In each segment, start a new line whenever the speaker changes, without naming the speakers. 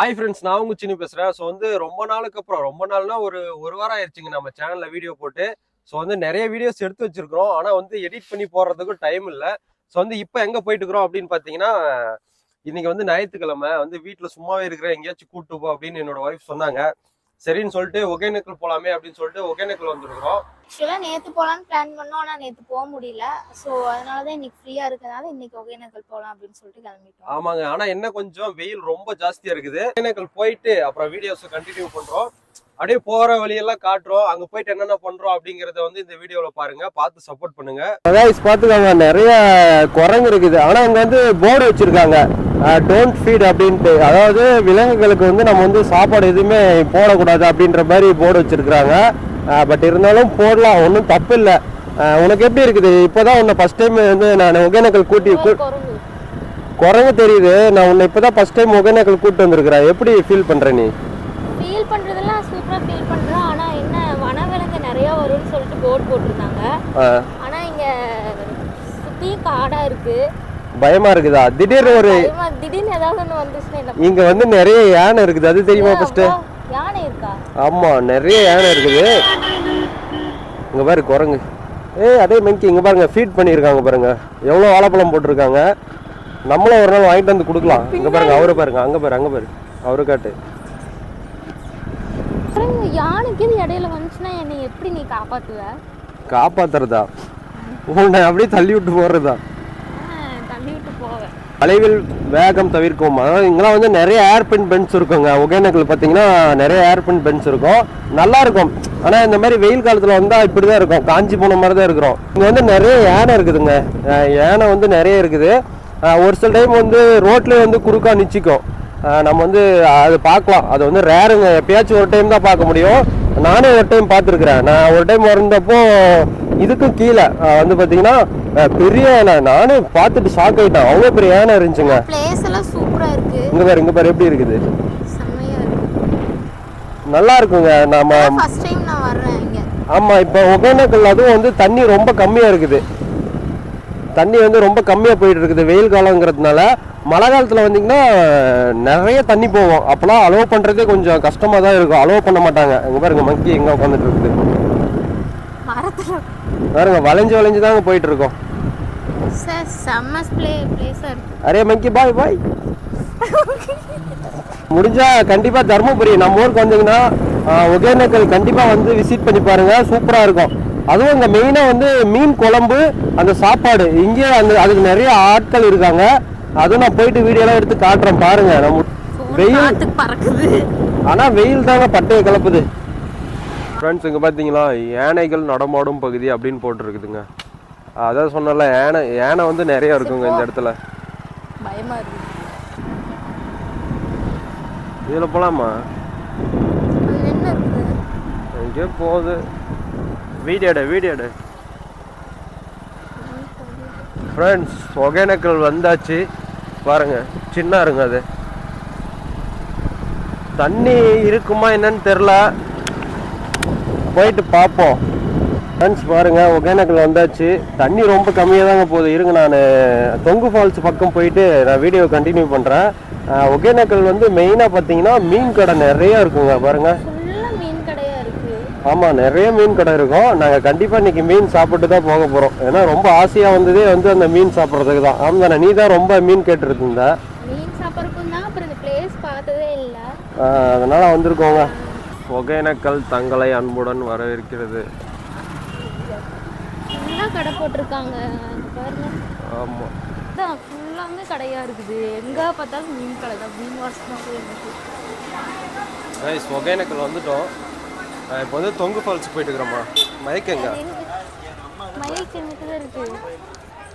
Hi friends நான் உங்க சின்ன பேசுறேன். ஸோ வந்து ரொம்ப நாளுக்கு அப்புறம் ரொம்ப நாள்னா ஒரு ஒரு வாரம் ஆயிடுச்சுங்க நம்ம சேனல்ல வீடியோ போட்டு ஸோ வந்து நிறைய வீடியோஸ் எடுத்து வச்சிருக்கிறோம். ஆனா வந்து எடிட் பண்ணி போடுறதுக்கும் டைம் இல்லை. ஸோ வந்து இப்போ எங்க போயிட்டு இருக்கிறோம் அப்படின்னு பார்த்தீங்கன்னா இன்னைக்கு வந்து ஞாயிற்றுக்கிழமை. வந்து வீட்டில் சும்மாவே இருக்கிறேன். எங்கேயாச்சும் கூட்டு போ அப்படின்னு என்னோட ஒய்ஃப் சொன்னாங்க. சரின்னு சொல்லிட்டு ஒகேனக்கல் போலாமே அப்படின்னு சொல்லிட்டு ஒகேனக்கல் வந்திருக்கிறோம்.
ஆக்சுவலாக நேற்று போகலான்னு பிளான் பண்ணோம். ஆனால் நேற்று போக முடியல. ஸோ அதனால தான் இன்னைக்கு ஃப்ரீயாக இருக்கிறதுனால இன்னைக்கு ஒகேனக்கல் போகலாம் அப்படின்னு சொல்லிட்டு கிளம்பிட்டோம்.
ஆமாங்க. ஆனா என்ன கொஞ்சம் வெயில் ரொம்ப ஜாஸ்தியா இருக்குது. ஒகேனக்கல் போயிட்டு அப்புறம் வீடியோஸ் கண்டினியூ பண்றோம். அப்படியே போற வழியெல்லாம் காட்டுறோம். அங்க போயிட்டு என்னென்ன பண்றோம் அப்படிங்கறத வந்து இந்த வீடியோல பாருங்க. பார்த்து சப்போர்ட் பண்ணுங்க. கைஸ் பாத்துக்கோங்க நிறைய குரங்கு இருக்குது. ஆனா அங்க வந்து போர்டு வச்சிருக்காங்க. டோன்ட் ஃபீட் அப்படின்ட்டு. அதாவது விலங்குகளுக்கு வந்து நம்ம வந்து சாப்பாடு எதுவுமே போடக்கூடாது அப்படின்ற மாதிரி போர்டு வச்சிருக்கிறாங்க. பட் இருந்தாலும் போடலாம். ஒன்றும் தப்பு இல்லை உனக்கு எப்படி இருக்குது? இப்போதான் உன்னை ஃபர்ஸ்ட் டைம் வந்து நான் ஒகேனக்கல் கூட்டி கூ-
குரங்கு
தெரியுது. நான் உன்னை இப்போதான் ஃபர்ஸ்ட் டைம் ஒகேனக்கல் கூப்பிட்டு வந்திருக்கிறேன். எப்படி ஃபீல் பண்ணுற நீ
ஃபீல் பண்ணுறதெல்லாம் சூப்பராக ஃபீல் பண்ணுறோம் ஆனால் என்ன வனவிலங்கு நிறையா வரும்னு சொல்லிட்டு போர்டு போட்டிருந்தாங்க.
ஆ,
ஆனால் இங்கே சுற்றி காடாக இருக்குது
பயமா இருக்குதா? திடீர்னு ஒரு
திடீர்னு ஏதாவது ஒன்று வந்துச்சுன்னா
இங்க வந்து நிறைய யானை இருக்குது. அது தெரியுமா ஃபர்ஸ்ட்
யானை இருக்கா?
ஆமா நிறைய யானை இருக்குது. இங்க பாரு குரங்கு. ஏய் அதே மெங்கி இங்க பாருங்க ஃபீட் பண்ணியிருக்காங்க பாருங்க. எவ்வளவு வாழைப்பழம் போட்டிருக்காங்க. நம்மளும் ஒரு நாள் வாங்கிட்டு வந்து கொடுக்கலாம். இங்க பாருங்க அவரை பாருங்க அங்க பாரு அங்க பாரு. அவரு காட்டு.
யானைக்கு இது இடையில வந்துச்சுன்னா என்னை எப்படி நீ காப்பாற்றுவ
காப்பாத்துறதா? உன்னை அப்படியே தள்ளி விட்டு போறதா?
தள்ளி விட்டு போவேன்
அலைவில் வேகம் தவிர்க்கும் அதாவது இங்கெல்லாம் வந்து நிறைய ஏர்பின் பென்ஸ் இருக்குங்க. ஒகேனக்கல் பார்த்தீங்கன்னா நிறைய ஏர்பின் பென்ஸ் இருக்கும். நல்லா இருக்கும். ஆனால் இந்த மாதிரி வெயில் காலத்தில் வந்தால் இப்படி தான் இருக்கும். காஞ்சி போன மாதிரி தான் இருக்கிறோம். இங்கே வந்து நிறைய யானை இருக்குதுங்க. யானை வந்து நிறைய இருக்குது. ஒரு சில டைம் வந்து ரோட்லேயே வந்து குறுக்கா நிச்சிக்கும். நம்ம வந்து அது பார்க்கலாம். அது வந்து ரேருங்க. எப்பயாச்சும் ஒரு டைம் தான் பார்க்க முடியும். நானே ஒரு டைம் பார்த்துருக்குறேன். நான் ஒரு டைம் வந்தப்போ இதுக்கும் கீழே வந்து பார்த்தீங்கன்னா பெரிய யானை நானே பார்த்துட்டு ஷாக் ஆயிட்டேன். அவ்வளோ பெரிய யானை இருந்துச்சுங்க. இங்க பாரு இங்க பாரு எப்படி இருக்குது? நல்லா இருக்குங்க. நாம
ஃபர்ஸ்ட் டைம் நான் வர்றேன் இங்கே.
ஆமா இப்போ ஒகேனக்கல் அதுவும் வந்து தண்ணி ரொம்ப கம்மியா இருக்குது. தண்ணி வந்து ரொம்ப கம்மியா போயிட்டு இருக்குது. வெயில் காலங்கிறதுனால மழை காலத்துல வந்தீங்கன்னா நிறைய தண்ணி போகும் அப்பெல்லாம் அலோவ் பண்றதே கொஞ்சம் கஷ்டமா தான் இருக்கும். அலோவ் பண்ண மாட்டாங்க. இங்க பாருங்க மங்கி எங்க உட்காந்துட்டு இருக்குது. பாருங்க வளைஞ்சு வளைஞ்சு தாங்க போயிட்டு இருக்கோம். அரே மங்கி பாய் பாய் முடிஞ்சா கண்டிப்பா தருமபுரி நம்ம ஊருக்கு வந்தீங்கன்னா ஒகேனக்கல் கண்டிப்பா வந்து விசிட் பண்ணி பாருங்க. சூப்பரா இருக்கும். அதுவும் இங்க மெயினா வந்து மீன் குழம்பு அந்த சாப்பாடு. இங்கே அந்த அதுக்கு நிறைய ஆட்கள் இருக்காங்க. அதுவும் நான் போயிட்டு வீடியோலாம் எடுத்து காட்டுறேன் பாருங்க. நம்ம வெயில்
பறக்குது.
ஆனா வெயில் தாங்க பட்டையை கலப்புது. ஃப்ரெண்ட்ஸ் இங்க பாத்தீங்களா? யானைகள் நடமாடும் பகுதி அப்படின்னு போட்டிருக்குதுங்க. அதான் சொன்னல யானை யானை வந்து நிறைய இருக்குங்க இந்த இடத்துல.
பயமா இருக்கு.
இதுல போலாமா?
அது என்ன இருக்குது?
எங்கே போகுது. வீடியோ எடு வீடியோ எடு. ஃப்ரெண்ட்ஸ் ஒகேனக்கல் வந்தாச்சு. பாருங்க சின்ன இருங்க அது. தண்ணி இருக்குமா என்னன்னு தெரில. போயிட்டு பார்ப்போம் ஃப்ரெண்ட்ஸ் பாருங்க ஒகேனக்கல் வந்தாச்சு. தண்ணி ரொம்ப கம்மியாக தாங்க போகுது. இருங்க நான் தொங்கு ஃபால்ஸ் பக்கம் போயிட்டு நான் வீடியோ கண்டினியூ பண்ணுறேன் ஒகேனக்கல் வந்து மெயினாக பார்த்தீங்கன்னா மீன் கடை நிறையா இருக்குங்க பாருங்கள்
ஃபுல்லாக மீன் கடையா இருக்கு
ஆமாம் நிறைய மீன் கடை இருக்கும். நாங்கள் கண்டிப்பாக இன்னைக்கு மீன் சாப்பிட்டு தான் போக போகிறோம் ஏன்னா ரொம்ப ஆசையாக வந்ததே வந்து அந்த மீன் சாப்பிட்றதுக்கு தான். ஆமாம் தானே? நீ தான் ரொம்ப மீன் கேட்டுட்டு இருந்த
மீன் சாப்பிட்றதுக்கும் தான் அப்புறம் இந்த பிளேஸ் பார்த்ததே இல்லை.
ஆஹ் அதனால வந்திருக்கோங்க. ஒகேனக்கல் தங்களை அன்புடன் வரவேற்கிறது.
கடை போட்டிருக்காங்க.
ஆமாம்
ஃபுல்லாமே கடையா இருக்குது. எங்கே பார்த்தாலும் மீன் கடை தான். மீன் வாசமாக
ஒகேனக்கல் வந்துட்டோம். இப்போ வந்து தொங்கு ஃபால்ஸ் போயிட்டு இருக்கிறோம்மா. மயக்கங்க
மயில் கிணத்து தான் இருக்கு.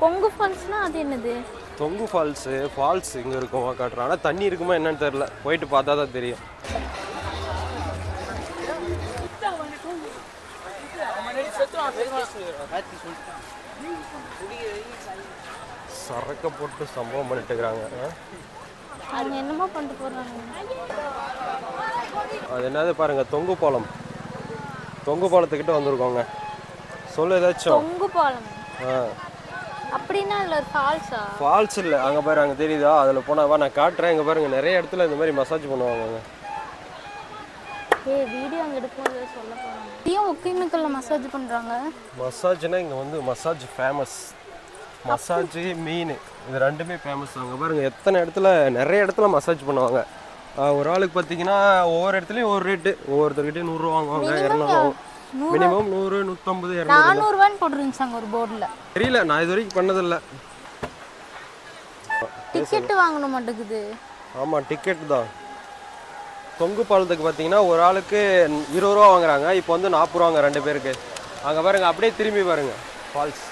கொங்கு ஃபால்ஸ்னா அது என்னது?
தொங்கு ஃபால்ஸு ஃபால்ஸ் இங்கே இருக்குமா காட்டுறோம் ஆனால் தண்ணி இருக்குமா என்னன்னு தெரில போயிட்டு பார்த்தா தான் தெரியும். சரக்க போட்டு சம்பவம் பண்ணிட்டு இருக்கிறாங்க?
அவங்க என்னமோ பண்ணிட்டு போறாங்க.
அது என்னது பாருங்க தொங்கு பாலம் தொங்கு பாலத்துக்கிட்ட வந்திருக்கோங்க. சொல்லு ஏதாச்சும்.
கொங்கு பாலம் அப்படின்னா இல்லை ஃபால்ஸா
ஃபால்ஸ் இல்லை. அங்கே பாரு அங்கே தெரியுதா? அதில் போனாவா நான் காட்டுறேன். இங்கே பாருங்க நிறைய இடத்துல இந்த மாதிரி மசாஜ் பண்ணுவாங்க.
ஏய் வீடியோ அங்கே எடுக்கும்போது சொல்ல போகிறாங்க ஏன் ஒகேனக்கல்ல மசாஜ் பண்ணுறாங்க
மசாஜ்னா இங்கே வந்து மசாஜ் ஃபேமஸ் மசாஜ் மீன் இது ரெண்டுமே ஃபேமஸ் அங்கே பாருங்க எத்தனை இடத்துல நிறைய இடத்துல மசாஜ் பண்ணுவாங்க. ஒரு ஆளுக்கு பார்த்தீங்கன்னா ஒவ்வொரு இடத்துலையும் ஒரு ரேட்டு ஒவ்வொருத்தர்கிட்டயும் நூறுரூவா வாங்குவாங்க இரநூறுவா மினிமம் நூறு நூற்றம்பது இரநூறு
நானூறுவான்னு போட்டுருந்துச்சு அங்கே ஒரு போர்டில்
தெரியல நான் இது வரைக்கும் பண்ணதில்லை.
டிக்கெட்டு வாங்கணும் மாட்டேங்குது.
ஆமாம் டிக்கெட் தான். தொங்கு பாலத்துக்கு பார்த்தீங்கன்னா ஒரு ஆளுக்கு இருபது ரூபா வாங்குறாங்க இப்போ வந்து நாற்பது ரூபாங்க ரெண்டு பேருக்கு. அங்கே பாருங்க அப்படியே திரும்பி பாருங்க. ஃபால்ஸ்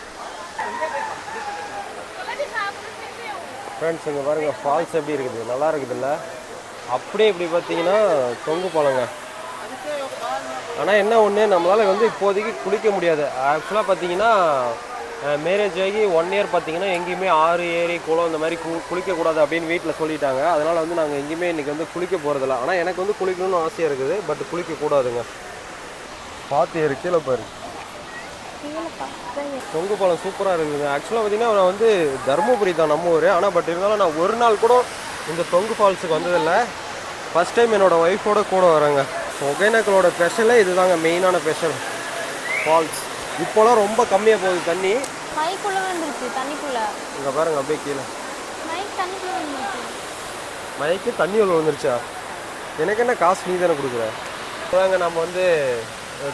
ஃப்ரெண்ட்ஸ் இங்கே பாருங்க ஃபால்ஸ் எப்படி இருக்குது? நல்லா இருக்குதுல்ல? அப்படியே இப்படி பார்த்தீங்கன்னா தொங்கு பழங்க ஆனால் என்ன ஒன்று நம்மளால் வந்து இப்போதைக்கு குளிக்க முடியாது. ஆக்சுவலாக பார்த்தீங்கன்னா மேரேஜ் ஆகி ஒன் இயர் பார்த்தீங்கன்னா எங்கேயுமே ஆறு ஏரி குளம் இந்த மாதிரி கு குளிக்கக்கூடாது அப்படின்னு வீட்டில் சொல்லிட்டாங்க. அதனால் வந்து நாங்கள் எங்கேயுமே இன்றைக்கி வந்து குளிக்க போகிறதில்ல ஆனால் எனக்கு வந்து குளிக்கணும்னு ஆசையாக இருக்குது பட் குளிக்கக்கூடாதுங்க பார்த்து ஏறு கீழே பாரு. தொங்கு பழம் சூப்பராக இருக்குதுங்க ஆக்சுவலாக பார்த்தீங்கன்னா நான் வந்து தருமபுரி தான் நம்ம ஊர். ஆனால் பட் இருந்தாலும் நான் ஒரு நாள் கூட இந்த தொங்கு ஃபால்ஸுக்கு வந்ததில்லை. ஃபஸ்ட் டைம் என்னோட ஒய்ஃபோட கூட வரேங்க ஒகேனக்கலோட ஸ்பெஷலே இதுதாங்க மெயினான ஸ்பெஷல் ஃபால்ஸ் இப்போலாம் ரொம்ப கம்மியாக போகுது தண்ணி.
மைக்குள்ளே வந்துருச்சு தண்ணிக்குள்ள.
இங்கே பாருங்க அப்படியே கீழே.
மைக் தண்ணிக்குள்ளே வந்துருச்சு
மயக்கு தண்ணி உள்ள வந்துருச்சா எனக்கு என்ன காசு நீ தானே கொடுக்குற? இப்போதாங்க நம்ம வந்து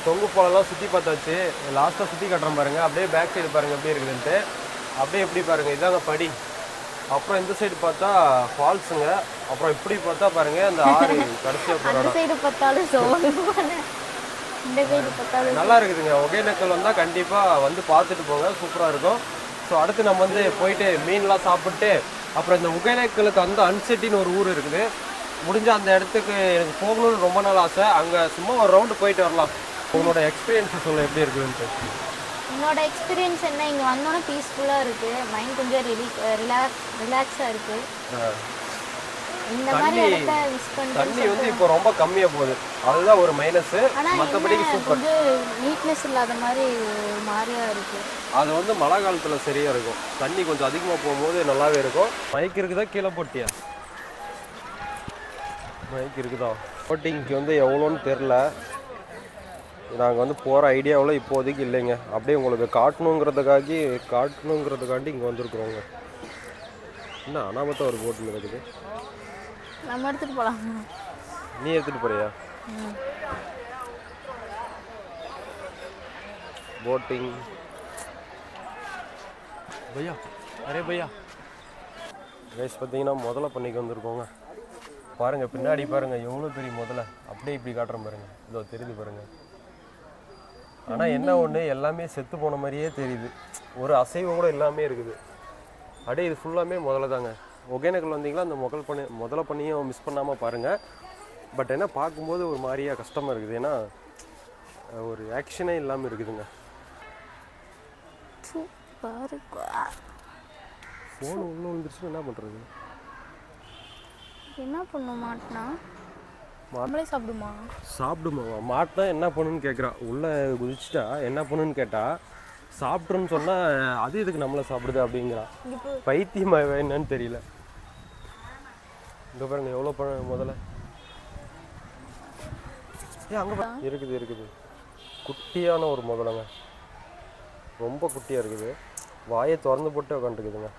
தொங்கு பாலம்லாம் சுற்றி பார்த்தாச்சு. லாஸ்ட்டாக சுற்றி காட்டுறோம் பாருங்க. அப்படியே பேக் சைடு பாருங்க எப்படி இருக்குதுன்ட்டு. அப்படியே எப்படி பாருங்க இதாங்க படி. அப்புறம் இந்த சைடு பார்த்தா ஃபால்ஸுங்க அப்புறம் இப்படி பார்த்தா பாருங்க அந்த ஆறு கடைசியாக
அந்த சைடு பார்த்தாலும் சோறு இந்த சைடு பார்த்தாலும்
நல்லா இருக்குதுங்க. ஒகேனக்கல் வந்தால் கண்டிப்பாக வந்து பார்த்துட்டு போங்க. சூப்பராக இருக்கும். ஸோ அடுத்து நம்ம வந்து போயிட்டு மீன்லாம் சாப்பிட்டு அப்புறம் இந்த ஒகேனக்கலுக்கு அந்த அன்செட்டின்னு ஒரு ஊர் இருக்குது. முடிஞ்ச அந்த இடத்துக்கு எனக்கு போகணும்னு ரொம்ப நாள் ஆசை. அங்கே சும்மா ஒரு ரவுண்டு போயிட்டு வரலாம். உங்களோட எக்ஸ்பீரியன்ஸ் சொல்ல எப்படி இருக்குதுன்ட்டு.
என்னோட எக்ஸ்பீரியன்ஸ் என்ன? இங்கே வந்தோன்னே பீஸ்ஃபுல்லாக இருக்குது மைண்ட் கொஞ்சம் ரிலீ ரிலாக்ஸ் ரிலாக்ஸாக இருக்குது இந்த மாதிரி இடத்த மிஸ்
தண்ணி
பண்ணிட்டு
வந்து இப்போ ரொம்ப கம்மியாக போகுது. அதுதான் ஒரு மைனஸு
என்ன
சூப்பர்
கொஞ்சம் நீட்னஸ் இல்லாத மாதிரி மாதிரியா இருக்குது
அது வந்து மழை காலத்தில் சரியாக இருக்கும். தண்ணி கொஞ்சம் அதிகமாக போகும்போது நல்லாவே இருக்கும். மைக் இருக்குதா? கீழே போட்டியா? மைக் இருக்குதா? போட்டிங்க்கு வந்து எவ்வளோன்னு தெரில. நாங்கள் வந்து போகிற ஐடியாவில் இப்போதைக்கு இல்லைங்க. அப்படியே உங்களுக்கு காட்டணுங்கிறதுக்காகி காட்டணுங்கிறதுக்காண்டி இங்கே வந்திருக்குறோங்க. என்ன அனாமத்தா ஒரு போட்டு இருக்குது?
நம்ம எடுத்துகிட்டு போகலாம்
நீ எடுத்துகிட்டு போறியா? போட்டிங் பையா அரே பையா. கைஸ் பார்த்தீங்கன்னா முதல்ல பண்ணிக்கு வந்திருக்கோங்க. பாருங்க பின்னாடி பாருங்க எவ்வளோ பெரிய முதல்ல அப்படியே இப்படி காட்டுறேன் பாருங்க. இதோ தெரியுது பாருங்க. ஆனால் என்ன ஒன்று எல்லாமே செத்து போன மாதிரியே தெரியுது. ஒரு அசைவம் கூட எல்லாமே இருக்குது. அப்படியே இது ஃபுல்லாமே முதல்ல தாங்க. ஒகேனக்கல் வந்தீங்களா அந்த முதல் பண்ணி முதல்ல பண்ணியும் மிஸ் பண்ணாமல் பாருங்கள் பட் என்ன பார்க்கும்போது ஒரு மாதிரியா கஷ்டமாக இருக்குது. ஏன்னா ஒரு ஆக்ஷனே இல்லாமல் இருக்குதுங்க. ஃபோன் உள்ள விழுந்துருச்சுன்னா என்ன பண்ணுறது
என்ன பண்ண மாட்டினா? நம்மளே சாப்பிடுமா?
சாப்பிடுமா? மாட்டினா என்ன பண்ணுன்னு கேட்குறா உள்ளே குதிச்சிட்டா என்ன பண்ணுன்னு கேட்டா சாப்பிட்ருன்னு சொன்னால் அது இதுக்கு நம்மளை சாப்பிடுது அப்படிங்கிறான்
இப்போ
பைத்தியமா என்னன்னு தெரியல. இங்கே பாருங்க எவ்வளோ பழம் முதல்ல. ஏ அங்கே இருக்குது இருக்குது. குட்டியான ஒரு முதலைங்க ரொம்ப குட்டியாக இருக்குது. வாயை திறந்து போட்டு உட்காந்துருக்குதுங்க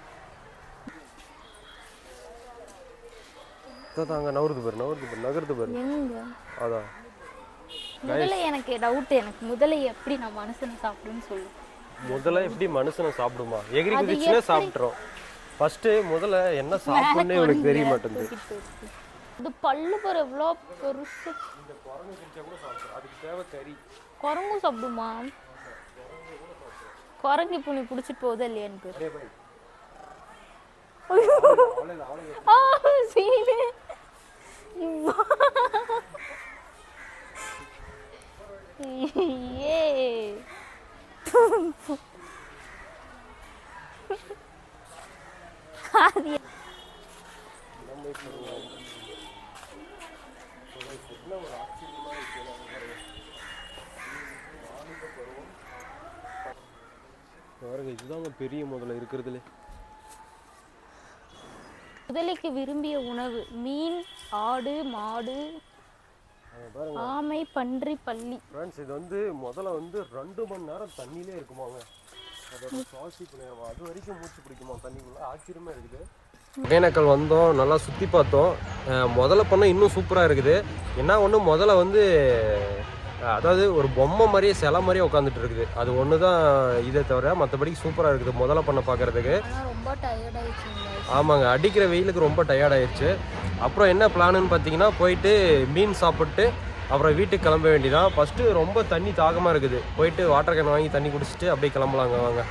தாங்க நவருது பாரு நவருது பாரு நகருது பாரு. அதான்
முதல்ல எனக்கு டவுட் எனக்கு முதல்ல எப்படி நான் மனுஷனை சாப்பிடுன்னு சொல்லு.
முதல்ல எப்படி மனுஷனை சாப்பிடுமா? எகிரி குதிச்சுன்னா சாப்பிட்றோம் ஃபர்ஸ்ட் முதல்ல என்ன சாப்பிடணும்னு இவனுக்கு தெரிய மாட்டேங்குது.
இது பல்லு பாரு எவ்வளோ பெருசு.
அதுக்கு தேவை கறி.
குரங்கும் சாப்பிடுமா? குரங்கு இப்போ நீ பிடிச்சிட்டு போகுதா இல்லையான்னு பேர். ஆ, சீனு. ஏ அது
பாருங்க இதுதாங்க பெரிய முதல்ல இருக்கிறதுல.
முதலைக்கு விரும்பிய உணவு மீன் ஆடு மாடு ஆமை பன்றி பள்ளி
ஃப்ரெண்ட்ஸ் இது வந்து முதல்ல வந்து ரெண்டு மணி நேரம் தண்ணியிலே இருக்குமாங்க. அதோட சுவாசிப்பு நேரம் அது வரைக்கும் மூச்சு பிடிக்குமா தண்ணிக்குள்ள? ஆச்சரியமா இருக்குது ஒகேனக்கல் வந்தோம் நல்லா சுற்றி பார்த்தோம். முதல்ல பண்ண இன்னும் சூப்பராக இருக்குது. என்ன ஒன்று முதல்ல வந்து அதாவது ஒரு பொம்மை மாதிரியே சிலை மாதிரியே உட்காந்துட்டு இருக்குது. அது ஒன்று தான் இதே தவிர மற்றபடி சூப்பராக இருக்குது. முதல்ல பண்ண பார்க்குறதுக்கு ஆமாங்க அடிக்கிற வெயிலுக்கு ரொம்ப டயர்ட் ஆயிடுச்சு. அப்புறம் என்ன பிளானுன்னு பார்த்தீங்கன்னா போயிட்டு மீன் சாப்பிட்டு அப்புறம் வீட்டுக்கு கிளம்ப வேண்டியதான் ஃபஸ்ட்டு ரொம்ப தண்ணி தாகமாக இருக்குது. போயிட்டு வாட்டர் கேன் வாங்கி தண்ணி குடிச்சிட்டு அப்படியே கிளம்பலாங்க வாங்க.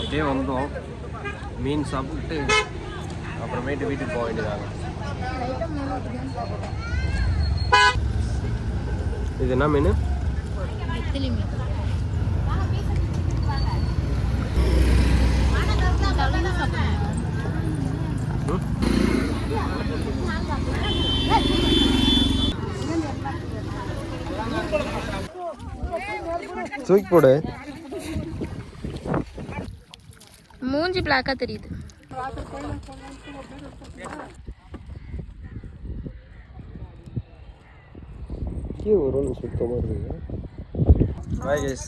அப்படியே வந்தோம். மீன் சாப்பிட்டு அப்புறமேட்டு வீட்டுக்கு போக வேண்டியதாங்க. இது என்ன
மீன்?
தூக்கி போடு.
மூஞ்சி பிளாக்கா தெரியுது.
கீழே ஒரு சுத்தமாக இருக்குங்க பாய் கேஸ்